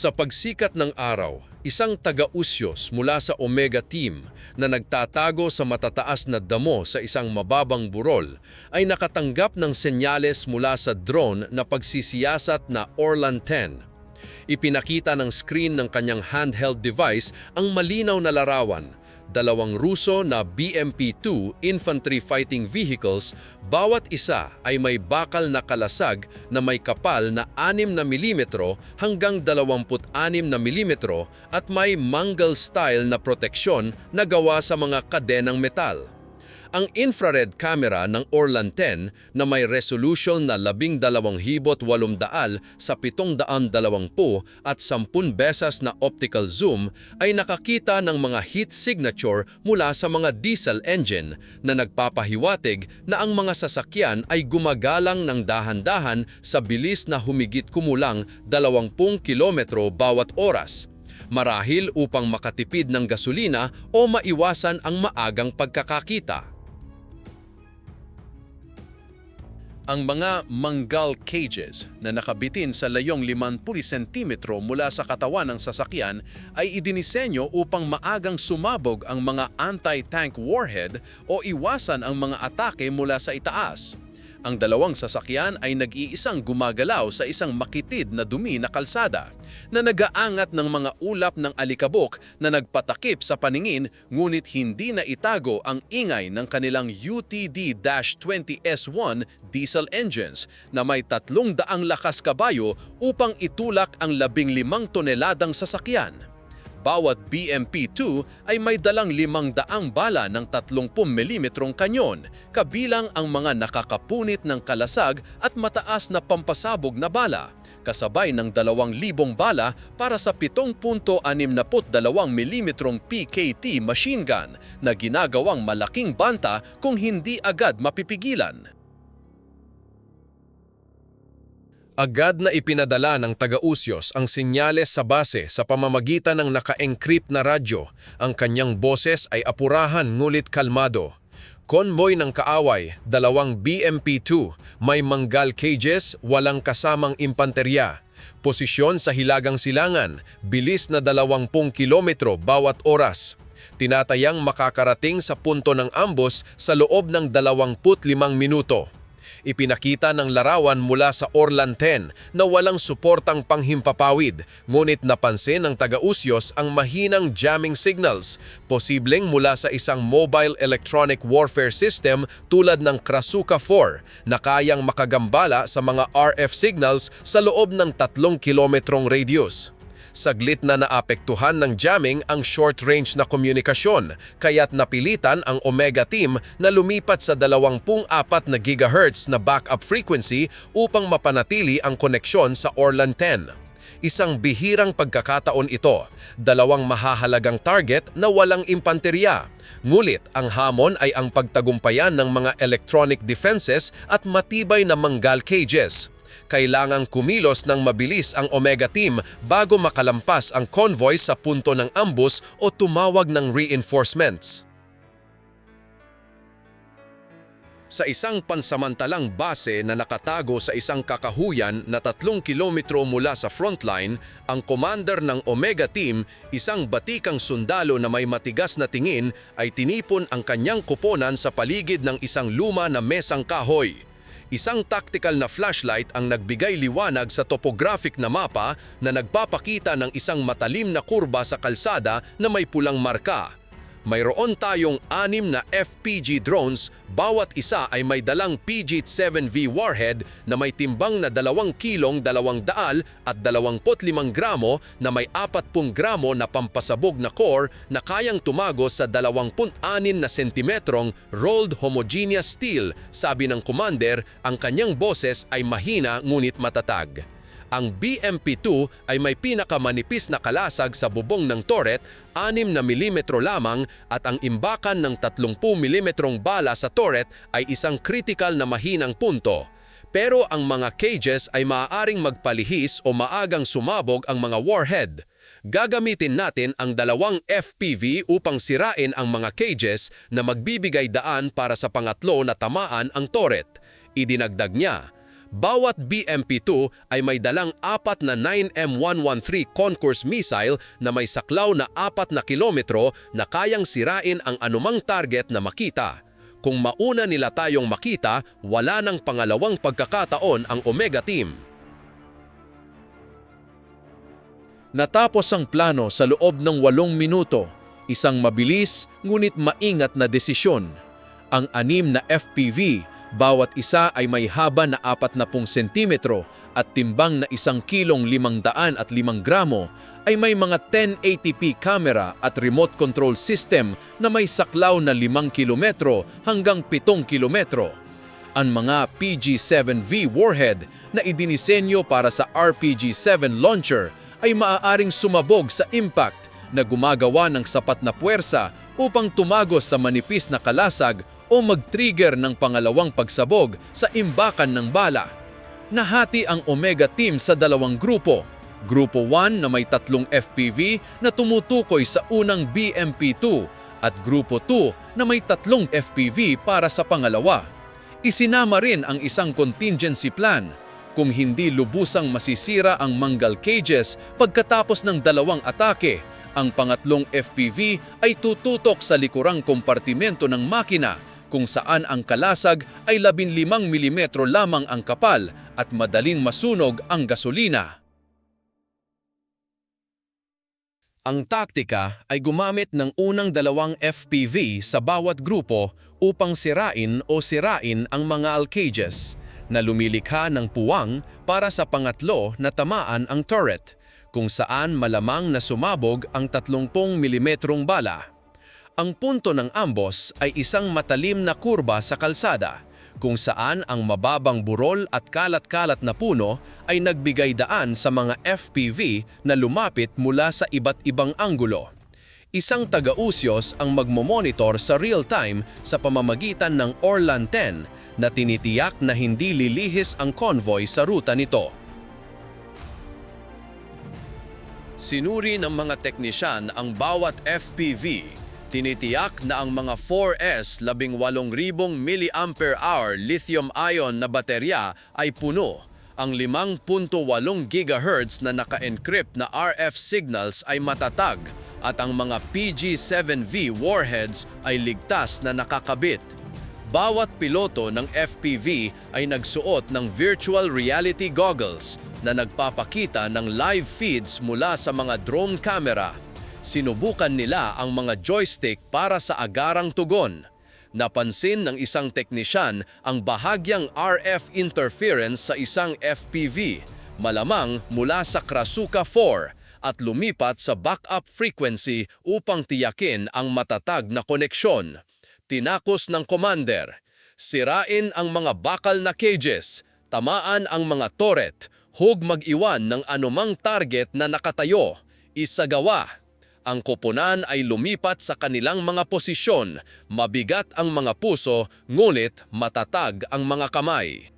Sa pagsikat ng araw, isang taga-usyos mula sa Omega Team na nagtatago sa matataas na damo sa isang mababang burol ay nakatanggap ng senyales mula sa drone na pagsisiyasat na Orlan 10. Ipinakita ng screen ng kanyang handheld device ang malinaw na larawan dalawang Ruso na BMP-2 infantry fighting vehicles, bawat isa ay may bakal na kalasag na may kapal na 6 na milimetro hanggang 26 na milimetro at may mangle-style na proteksyon na gawa sa mga kadenang metal ang infrared camera ng Orlan 10 na may resolution na 12,800 sa 720 at 10 besas na optical zoom ay nakakita ng mga heat signature mula sa mga diesel engine na nagpapahiwatig na ang mga sasakyan ay gumagalang ng dahan-dahan sa bilis na humigit kumulang 20 kilometro bawat oras marahil upang makatipid ng gasolina o maiwasan ang maagang pagkakakita. Ang mga manggal cages na nakabitin sa layong 50 cm mula sa katawan ng sasakyan ay idinisenyo upang maagang sumabog ang mga anti-tank warhead o iwasan ang mga atake mula sa itaas. Ang dalawang sasakyan ay nag-iisang gumagalaw sa isang makitid na dumi na kalsada na nagaangat ng mga ulap ng alikabok na nagpatakip sa paningin ngunit hindi na itago ang ingay ng kanilang UTD-20S1 diesel engines na may tatlong daang lakas kabayo upang itulak ang labing limang toneladang sasakyan. Bawat BMP-2 ay may dalang limang daang bala ng 30mm kanyon, kabilang ang mga nakakapunit ng kalasag at mataas na pampasabog na bala, kasabay ng 2,000 bala para sa 7.62mm PKT machine gun na ginagawang malaking banta kung hindi agad mapipigilan. Agad na ipinadala ng taga-usyos ang sinyales sa base sa pamamagitan ng naka-encrypt na radyo. Ang kanyang boses ay apurahan ngulit kalmado. Convoy ng kaaway, dalawang BMP-2, may manggal cages, walang kasamang impanterya. Posisyon sa hilagang silangan, bilis na 20 kilometro bawat oras. Tinatayang makakarating sa punto ng ambos sa loob ng 25 minuto. Ipinakita ng larawan mula sa Orlan 10 na walang suportang panghimpapawid, ngunit napansin ng taga-usyos ang mahinang jamming signals, posibleng mula sa isang mobile electronic warfare system tulad ng Krasuka 4 na kayang makagambala sa mga RF signals sa loob ng 3 kilometrong radius saglit na naapektuhan ng jamming ang short-range na komunikasyon kaya't napilitan ang Omega team na lumipat sa 24 na GHz na backup frequency upang mapanatili ang koneksyon sa Orlan 10. Isang bihirang pagkakataon ito, dalawang mahahalagang target na walang impanterya. Ngulit ang hamon ay ang pagtagumpayan ng mga electronic defenses at matibay na manggal cages kailangang kumilos ng mabilis ang Omega Team bago makalampas ang convoy sa punto ng ambus o tumawag ng reinforcements. Sa isang pansamantalang base na nakatago sa isang kakahuyan na tatlong kilometro mula sa frontline, ang commander ng Omega Team, isang batikang sundalo na may matigas na tingin, ay tinipon ang kanyang kuponan sa paligid ng isang luma na mesang kahoy. Isang tactical na flashlight ang nagbigay liwanag sa topographic na mapa na nagpapakita ng isang matalim na kurba sa kalsada na may pulang marka. Mayroon tayong anim na FPG drones, bawat isa ay may dalang PG-7V warhead na may timbang na 2 kilong 200 at 25 gramo na may 40 gramo na pampasabog na core na kayang tumago sa 26 na sentimetrong rolled homogeneous steel. Sabi ng commander, ang kanyang boses ay mahina ngunit matatag. Ang BMP-2 ay may pinakamanipis na kalasag sa bubong ng turret, 6 na milimetro lamang at ang imbakan ng 30 milimetrong bala sa turret ay isang critical na mahinang punto. Pero ang mga cages ay maaaring magpalihis o maagang sumabog ang mga warhead. Gagamitin natin ang dalawang FPV upang sirain ang mga cages na magbibigay daan para sa pangatlo na tamaan ang turret. Idinagdag niya, Bawat BMP-2 ay may dalang apat na 9M113 Concourse missile na may saklaw na apat na kilometro na kayang sirain ang anumang target na makita. Kung mauna nila tayong makita, wala nang pangalawang pagkakataon ang Omega Team. Natapos ang plano sa loob ng walong minuto, isang mabilis ngunit maingat na desisyon. Ang anim na FPV, bawat isa ay may haba na 40 sentimetro at timbang na isang kilong 505 gramo, ay may mga 1080p camera at remote control system na may saklaw na 5 kilometro hanggang 7 kilometro. Ang mga PG-7V warhead na idinisenyo para sa RPG-7 launcher ay maaaring sumabog sa impact na gumagawa ng sapat na puwersa upang tumagos sa manipis na kalasag o mag-trigger ng pangalawang pagsabog sa imbakan ng bala. Nahati ang Omega Team sa dalawang grupo. Grupo 1 na may tatlong FPV na tumutukoy sa unang BMP-2 at Grupo 2 na may tatlong FPV para sa pangalawa. Isinama rin ang isang contingency plan kung hindi lubusang masisira ang manggal cages pagkatapos ng dalawang atake. Ang pangatlong FPV ay tututok sa likurang kompartimento ng makina kung saan ang kalasag ay 15 mm lamang ang kapal at madaling masunog ang gasolina. Ang taktika ay gumamit ng unang dalawang FPV sa bawat grupo upang sirain o sirain ang mga alcages na lumilikha ng puwang para sa pangatlo na tamaan ang turret kung saan malamang na sumabog ang 30 mm bala. Ang punto ng ambos ay isang matalim na kurba sa kalsada kung saan ang mababang burol at kalat-kalat na puno ay nagbigay daan sa mga FPV na lumapit mula sa iba't ibang anggulo. Isang taga-usyos ang magmomonitor sa real-time sa pamamagitan ng Orlan 10 na tinitiyak na hindi lilihis ang convoy sa ruta nito. Sinuri ng mga teknisyan ang bawat FPV Tinitiyak na ang mga 4S 18,000 mAh lithium-ion na baterya ay puno. Ang 5.8 GHz na naka-encrypt na RF signals ay matatag at ang mga PG-7V warheads ay ligtas na nakakabit. Bawat piloto ng FPV ay nagsuot ng virtual reality goggles na nagpapakita ng live feeds mula sa mga drone camera sinubukan nila ang mga joystick para sa agarang tugon. Napansin ng isang teknisyan ang bahagyang RF interference sa isang FPV, malamang mula sa Krasuka 4 at lumipat sa backup frequency upang tiyakin ang matatag na koneksyon. Tinakos ng commander, sirain ang mga bakal na cages, tamaan ang mga turret, hug mag-iwan ng anumang target na nakatayo, isagawa ang koponan ay lumipat sa kanilang mga posisyon, mabigat ang mga puso, ngunit matatag ang mga kamay.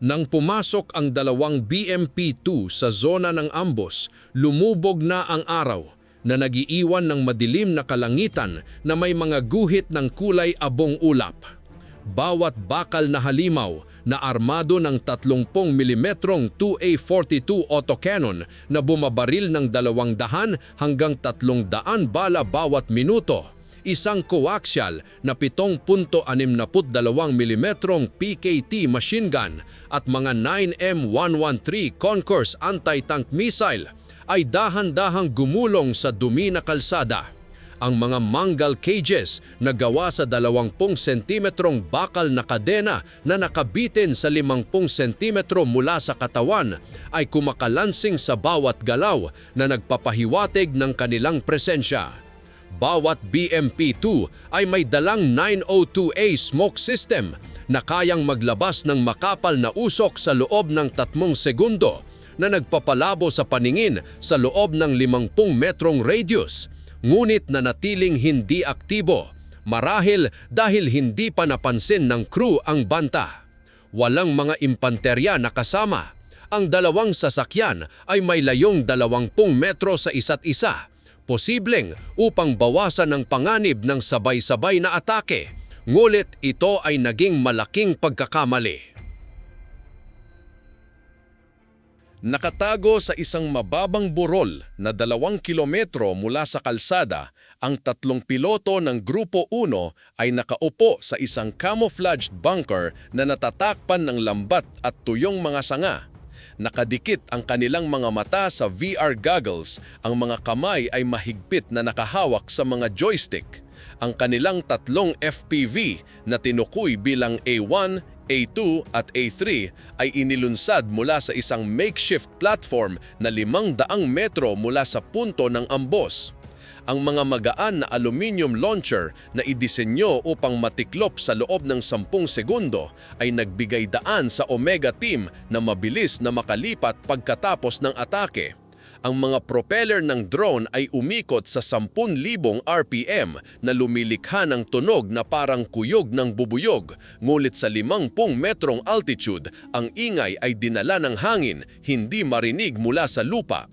Nang pumasok ang dalawang BMP-2 sa zona ng ambos, lumubog na ang araw na nagiiwan ng madilim na kalangitan na may mga guhit ng kulay abong ulap bawat bakal na halimaw na armado ng 30 mm 2A42 autocannon na bumabaril ng 200 hanggang 300 bala bawat minuto. Isang coaxial na 7.62 mm PKT machine gun at mga 9M113 Concourse anti-tank missile ay dahan-dahang gumulong sa dumi na kalsada ang mga mangal cages na gawa sa 20 sentimetrong bakal na kadena na nakabitin sa 50 sentimetro mula sa katawan ay kumakalansing sa bawat galaw na nagpapahiwatig ng kanilang presensya. Bawat BMP-2 ay may dalang 902A smoke system na kayang maglabas ng makapal na usok sa loob ng 3 segundo na nagpapalabo sa paningin sa loob ng 50 metrong radius ngunit nanatiling hindi aktibo marahil dahil hindi pa napansin ng crew ang banta. Walang mga impanterya na kasama. Ang dalawang sasakyan ay may layong 20 metro sa isa't isa, posibleng upang bawasan ang panganib ng sabay-sabay na atake. Ngulit ito ay naging malaking pagkakamali. Nakatago sa isang mababang burol na dalawang kilometro mula sa kalsada, ang tatlong piloto ng Grupo 1 ay nakaupo sa isang camouflaged bunker na natatakpan ng lambat at tuyong mga sanga. Nakadikit ang kanilang mga mata sa VR goggles, ang mga kamay ay mahigpit na nakahawak sa mga joystick. Ang kanilang tatlong FPV na tinukoy bilang A1, A2 at A3 ay inilunsad mula sa isang makeshift platform na limang daang metro mula sa punto ng ambos. Ang mga magaan na aluminium launcher na idisenyo upang matiklop sa loob ng 10 segundo ay nagbigay daan sa Omega Team na mabilis na makalipat pagkatapos ng atake ang mga propeller ng drone ay umikot sa 10,000 RPM na lumilikha ng tunog na parang kuyog ng bubuyog. Ngulit sa 50 metrong altitude, ang ingay ay dinala ng hangin, hindi marinig mula sa lupa.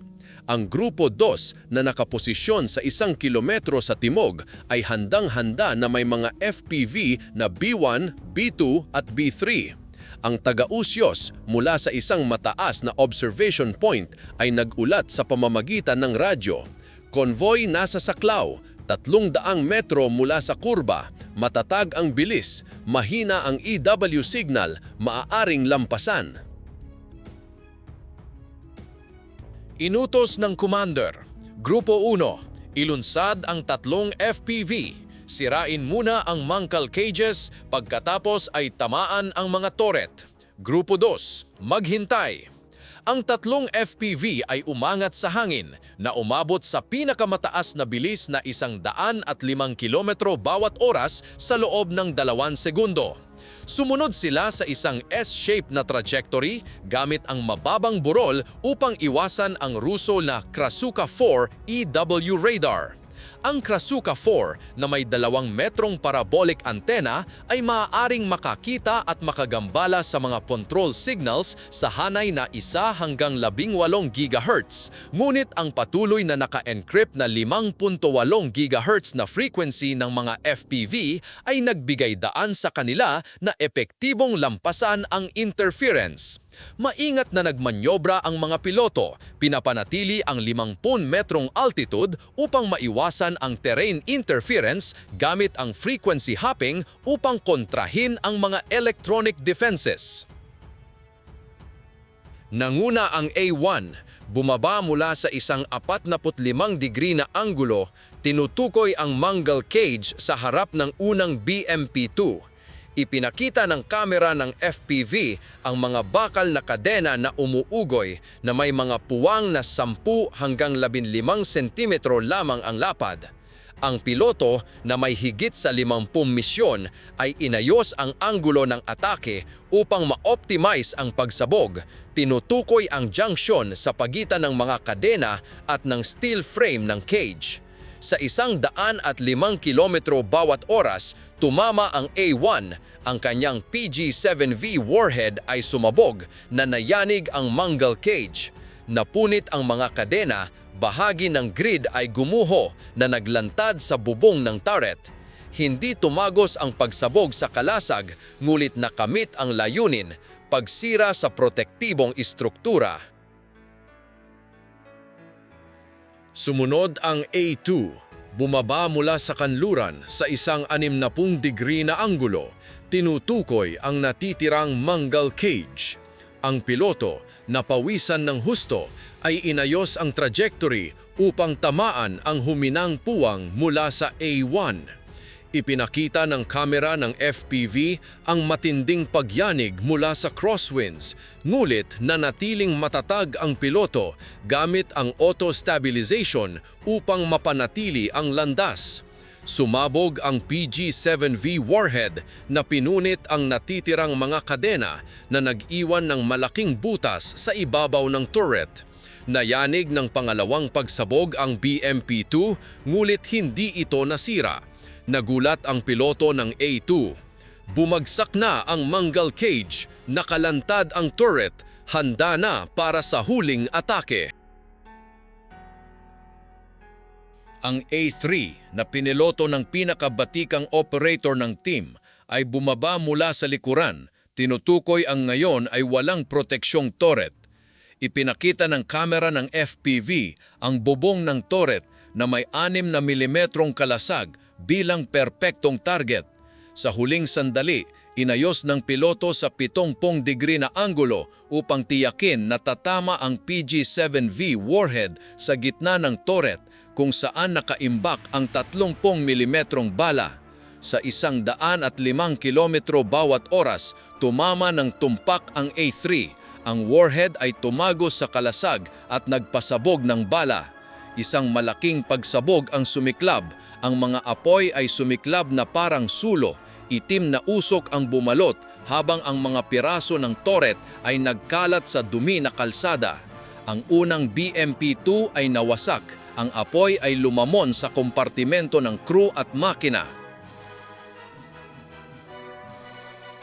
Ang Grupo 2 na nakaposisyon sa isang kilometro sa timog ay handang-handa na may mga FPV na B1, B2 at B3 ang taga-usyos mula sa isang mataas na observation point ay nag-ulat sa pamamagitan ng radyo. Konvoy nasa Saklaw, tatlong daang metro mula sa kurba, matatag ang bilis, mahina ang EW signal, maaaring lampasan. Inutos ng commander, Grupo 1, ilunsad ang tatlong FPV Sirain muna ang mangkal cages pagkatapos ay tamaan ang mga turret. Grupo 2, maghintay. Ang tatlong FPV ay umangat sa hangin na umabot sa pinakamataas na bilis na isang daan at limang kilometro bawat oras sa loob ng dalawan segundo. Sumunod sila sa isang S-shape na trajectory gamit ang mababang burol upang iwasan ang Ruso na Krasuka 4 EW radar. Ang Krasuka 4 na may dalawang metrong parabolic antenna ay maaaring makakita at makagambala sa mga control signals sa hanay na isa hanggang 18 GHz. Ngunit ang patuloy na naka-encrypt na 5.8 GHz na frequency ng mga FPV ay nagbigay daan sa kanila na epektibong lampasan ang interference. Maingat na nagmanyobra ang mga piloto, pinapanatili ang 50 metrong altitude upang maiwasan ang terrain interference gamit ang frequency hopping upang kontrahin ang mga electronic defenses. Nanguna ang A1, bumaba mula sa isang 45 degree na anggulo, tinutukoy ang mangle cage sa harap ng unang BMP-2 Ipinakita ng kamera ng FPV ang mga bakal na kadena na umuugoy na may mga puwang na 10 hanggang 15 sentimetro lamang ang lapad. Ang piloto na may higit sa 50 misyon ay inayos ang anggulo ng atake upang ma-optimize ang pagsabog. Tinutukoy ang junction sa pagitan ng mga kadena at ng steel frame ng cage. Sa isang daan at limang kilometro bawat oras, tumama ang A1. Ang kanyang PG-7V warhead ay sumabog na nayanig ang mangle cage. Napunit ang mga kadena, bahagi ng grid ay gumuho na naglantad sa bubong ng turret. Hindi tumagos ang pagsabog sa kalasag, ngulit nakamit ang layunin, pagsira sa protektibong istruktura. Sumunod ang A2. Bumaba mula sa kanluran sa isang 60 degree na anggulo. Tinutukoy ang natitirang mangal cage. Ang piloto, napawisan ng husto, ay inayos ang trajectory upang tamaan ang huminang puwang mula sa A1. Ipinakita ng kamera ng FPV ang matinding pagyanig mula sa crosswinds, ngulit nanatiling matatag ang piloto gamit ang auto-stabilization upang mapanatili ang landas. Sumabog ang PG-7V warhead na pinunit ang natitirang mga kadena na nag-iwan ng malaking butas sa ibabaw ng turret. Nayanig ng pangalawang pagsabog ang BMP-2 ngulit hindi ito nasira. Nagulat ang piloto ng A2. Bumagsak na ang mangal cage, nakalantad ang turret, handa na para sa huling atake. Ang A3 na piniloto ng pinakabatikang operator ng team ay bumaba mula sa likuran. Tinutukoy ang ngayon ay walang proteksyong turret. Ipinakita ng kamera ng FPV ang bubong ng turret na may 6 na milimetrong kalasag bilang perpektong target. Sa huling sandali, inayos ng piloto sa 70 degree na anggulo upang tiyakin na tatama ang PG-7V warhead sa gitna ng turret kung saan nakaimbak ang 30 milimetrong bala. Sa isang daan at limang kilometro bawat oras, tumama ng tumpak ang A3. Ang warhead ay tumagos sa kalasag at nagpasabog ng bala. Isang malaking pagsabog ang sumiklab. Ang mga apoy ay sumiklab na parang sulo. Itim na usok ang bumalot habang ang mga piraso ng turret ay nagkalat sa dumi na kalsada. Ang unang BMP-2 ay nawasak. Ang apoy ay lumamon sa kompartimento ng crew at makina.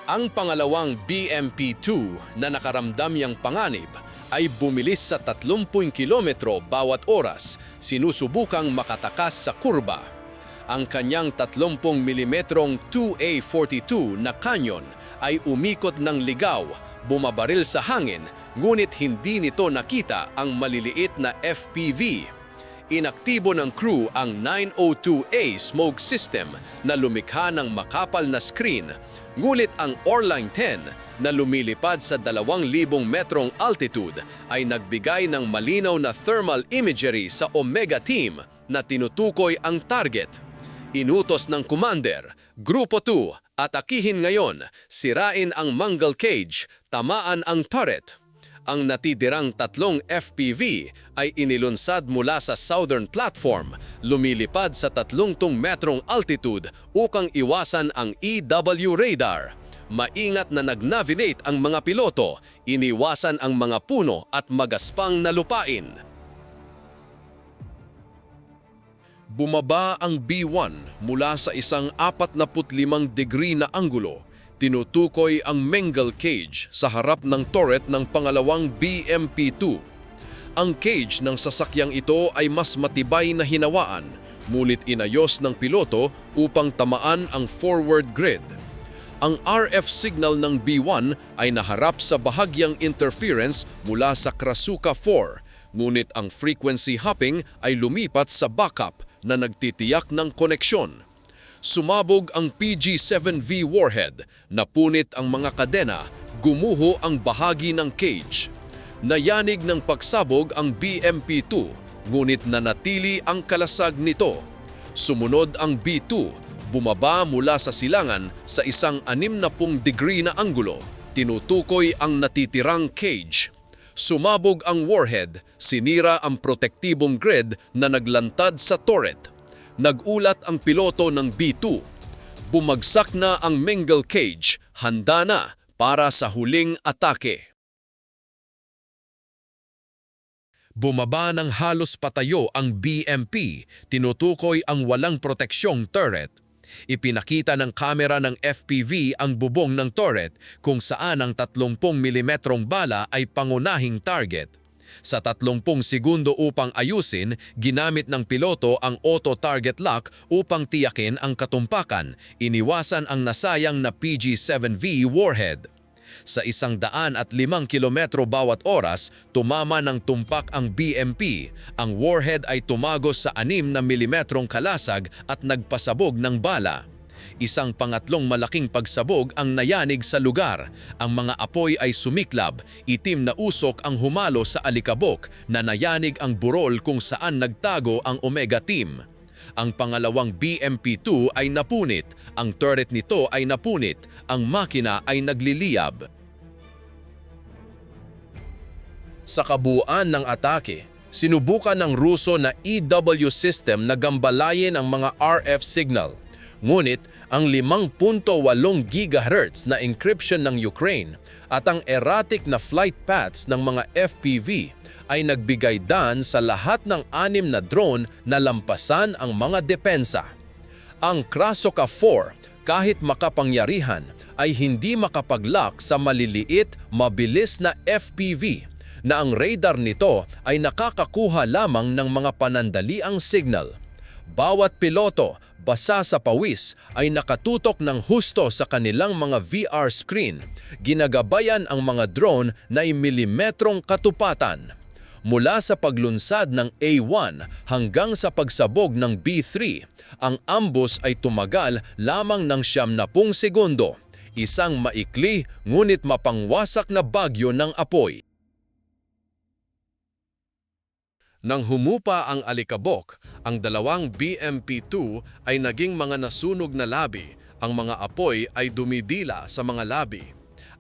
Ang pangalawang BMP-2 na nakaramdam yang panganib ay bumilis sa 30 kilometro bawat oras, sinusubukang makatakas sa kurba. Ang kanyang 30 mm 2A42 na kanyon ay umikot ng ligaw, bumabaril sa hangin, ngunit hindi nito nakita ang maliliit na FPV. Inaktibo ng crew ang 902A smoke system na lumikha ng makapal na screen, ngulit ang Orline 10 na lumilipad sa 2,000 metrong altitude ay nagbigay ng malinaw na thermal imagery sa Omega Team na tinutukoy ang target. Inutos ng commander, Grupo 2, atakihin ngayon, sirain ang mangle cage, tamaan ang turret. Ang natidirang tatlong FPV ay inilunsad mula sa southern platform, lumilipad sa 30 metrong altitude upang iwasan ang EW radar. Maingat na nag-navigate ang mga piloto, iniwasan ang mga puno at magaspang na lupain. Bumaba ang B1 mula sa isang 45 degree na anggulo. Tinutukoy ang Mengel cage sa harap ng turret ng pangalawang BMP-2. Ang cage ng sasakyang ito ay mas matibay na hinawaan, mulit inayos ng piloto upang tamaan ang forward grid. Ang RF signal ng B1 ay naharap sa bahagyang interference mula sa Krasuka 4, ngunit ang frequency hopping ay lumipat sa backup na nagtitiyak ng koneksyon. Sumabog ang PG-7V warhead, napunit ang mga kadena, gumuho ang bahagi ng cage. Nayanig ng pagsabog ang BMP-2, ngunit nanatili ang kalasag nito. Sumunod ang B-2, bumaba mula sa silangan sa isang 60 degree na anggulo. Tinutukoy ang natitirang cage. Sumabog ang warhead, sinira ang protektibong grid na naglantad sa turret. Nagulat ang piloto ng B-2. Bumagsak na ang Mengel cage, handa na para sa huling atake. Bumaba ng halos patayo ang BMP, tinutukoy ang walang proteksyong turret. Ipinakita ng kamera ng FPV ang bubong ng turret kung saan ang 30 mm bala ay pangunahing target. Sa 30 segundo upang ayusin, ginamit ng piloto ang auto-target lock upang tiyakin ang katumpakan, iniwasan ang nasayang na PG-7V warhead. Sa isang daan at limang kilometro bawat oras, tumama ng tumpak ang BMP. Ang warhead ay tumagos sa 6 na milimetrong kalasag at nagpasabog ng bala. Isang pangatlong malaking pagsabog ang nayanig sa lugar. Ang mga apoy ay sumiklab, itim na usok ang humalo sa alikabok na nayanig ang burol kung saan nagtago ang Omega Team. Ang pangalawang BMP-2 ay napunit, ang turret nito ay napunit, ang makina ay nagliliyab. Sa kabuuan ng atake, sinubukan ng Ruso na EW system na gambalayin ang mga RF signal. Ngunit ang 5.8 GHz na encryption ng Ukraine at ang erratic na flight paths ng mga FPV ay nagbigay daan sa lahat ng anim na drone na lampasan ang mga depensa. Ang Krasokha 4, kahit makapangyarihan, ay hindi makapaglock sa maliliit, mabilis na FPV na ang radar nito ay nakakakuha lamang ng mga panandaliang signal. Bawat piloto, basa sa pawis, ay nakatutok ng husto sa kanilang mga VR screen. Ginagabayan ang mga drone na milimetrong katupatan. Mula sa paglunsad ng A1 hanggang sa pagsabog ng B3, ang ambos ay tumagal lamang ng siyam na segundo. Isang maikli ngunit mapangwasak na bagyo ng apoy. Nang humupa ang alikabok, ang dalawang BMP-2 ay naging mga nasunog na labi. Ang mga apoy ay dumidila sa mga labi.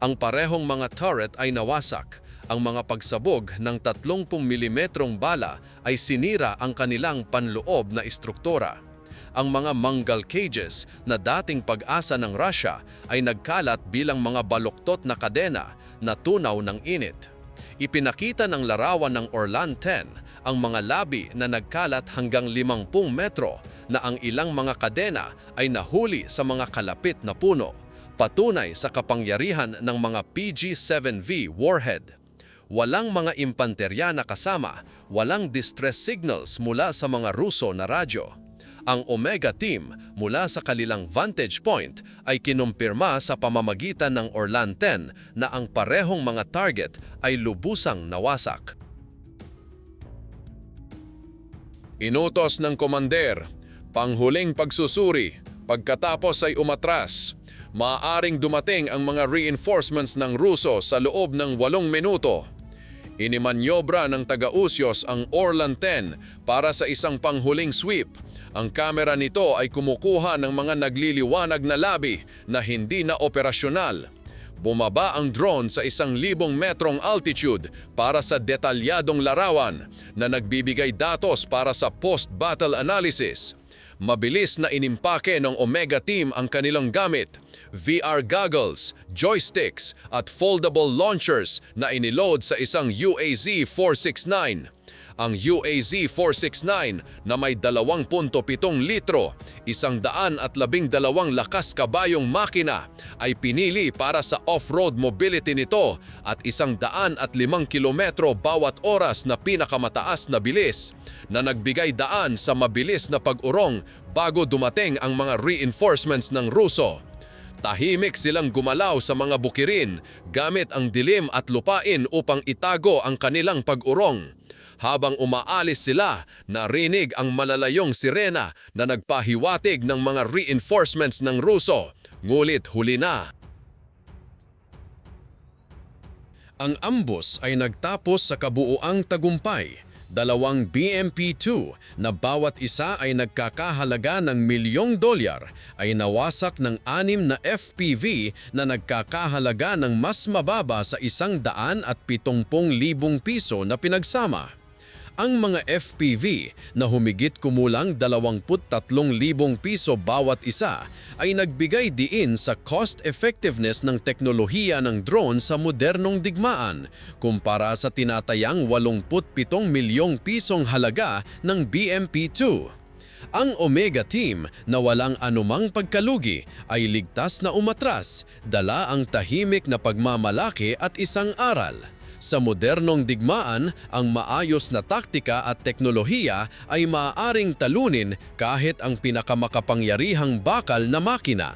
Ang parehong mga turret ay nawasak. Ang mga pagsabog ng 30 mm bala ay sinira ang kanilang panloob na istruktura. Ang mga manggal cages na dating pag-asa ng Russia ay nagkalat bilang mga baluktot na kadena na tunaw ng init. Ipinakita ng larawan ng Orlan 10 ang mga labi na nagkalat hanggang 50 metro na ang ilang mga kadena ay nahuli sa mga kalapit na puno, patunay sa kapangyarihan ng mga PG-7V warhead. Walang mga impanterya na kasama, walang distress signals mula sa mga Ruso na radyo. Ang Omega Team mula sa kanilang vantage point ay kinumpirma sa pamamagitan ng Orlan 10 na ang parehong mga target ay lubusang nawasak. Inutos ng komander, panghuling pagsusuri, pagkatapos ay umatras. Maaring dumating ang mga reinforcements ng Ruso sa loob ng walong minuto. Inimanyobra ng taga-Usyos ang Orlan 10 para sa isang panghuling sweep. Ang kamera nito ay kumukuha ng mga nagliliwanag na labi na hindi na operasyonal. Bumaba ang drone sa isang libong metrong altitude para sa detalyadong larawan na nagbibigay datos para sa post-battle analysis. Mabilis na inimpake ng Omega Team ang kanilang gamit, VR goggles, joysticks at foldable launchers na iniload sa isang UAZ-469. Ang UAZ-469 na may 2.7 litro, isang daan at labing dalawang lakas kabayong makina ay pinili para sa off-road mobility nito at isang daan at limang kilometro bawat oras na pinakamataas na bilis na nagbigay daan sa mabilis na pag-urong bago dumating ang mga reinforcements ng Ruso. Tahimik silang gumalaw sa mga bukirin gamit ang dilim at lupain upang itago ang kanilang pag-urong. Habang umaalis sila, narinig ang malalayong sirena na nagpahiwatig ng mga reinforcements ng Ruso. Ngulit huli na. Ang ambos ay nagtapos sa kabuuang tagumpay. Dalawang BMP-2 na bawat isa ay nagkakahalaga ng milyong dolyar ay nawasak ng anim na FPV na nagkakahalaga ng mas mababa sa isang daan at pitongpong libong piso na pinagsama. Ang mga FPV na humigit kumulang 23,000 piso bawat isa ay nagbigay diin sa cost effectiveness ng teknolohiya ng drone sa modernong digmaan kumpara sa tinatayang 87 milyong pisong halaga ng BMP-2. Ang Omega Team na walang anumang pagkalugi ay ligtas na umatras, dala ang tahimik na pagmamalaki at isang aral. Sa modernong digmaan, ang maayos na taktika at teknolohiya ay maaaring talunin kahit ang pinakamakapangyarihang bakal na makina.